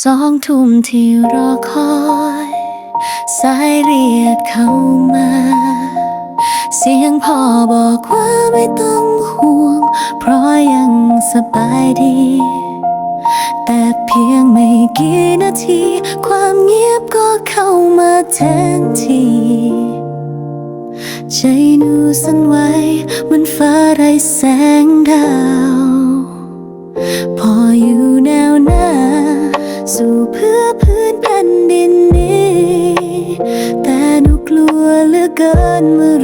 สองทุ่มที่รอคอย สายเรียกเข้ามา เสียงพ่อบอกว่าไม่ต้องห่วง เพราะยังสบายดี แต่เพียงไม่กี่นาที ความเงียบก็เข้ามาแทนที่ ใจหนูสั่นไหวเหมือนฟ้าไร้แสงดาว พออยู่แนวหน้า สู่เพื่อพื้นแผ่นดินนี้ แต่หนูกลัวเหลือเกินเมื่อ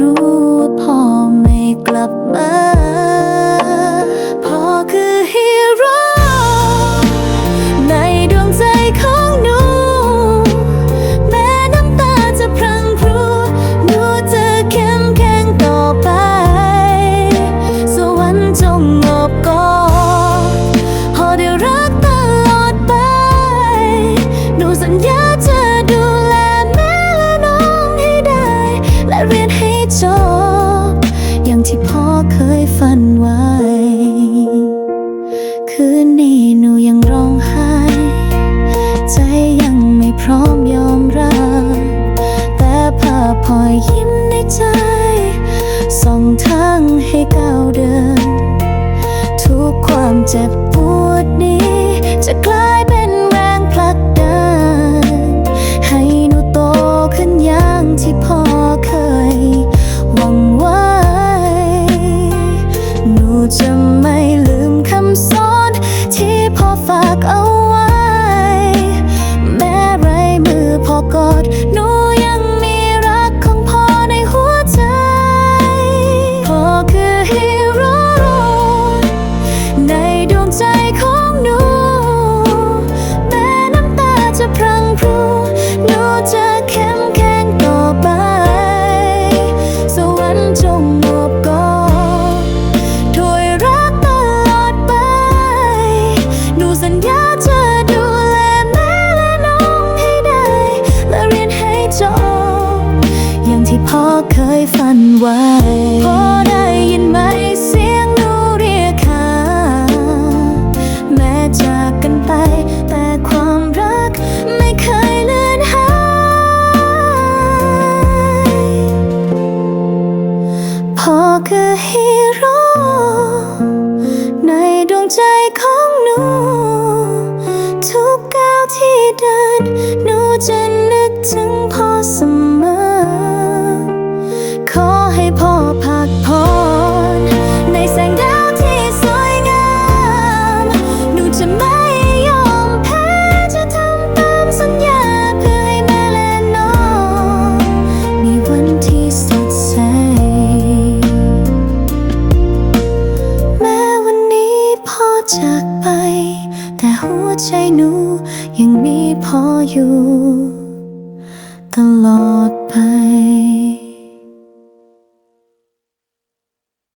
ร้อมยอมรับ แต่ภาพพอยยิ้มในใจ ส่องทางให้ก้าวเดิน ทุกความเจ็บปวดนี้จะกลาย พอเคยฝันไว้ พอได้ยินไหม จากไป แต่หัวใจหนูยังมีพออยู่ ตลอดไป